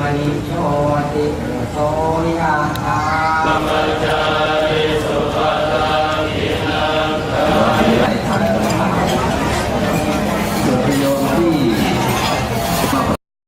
มณิโชติโสยาธา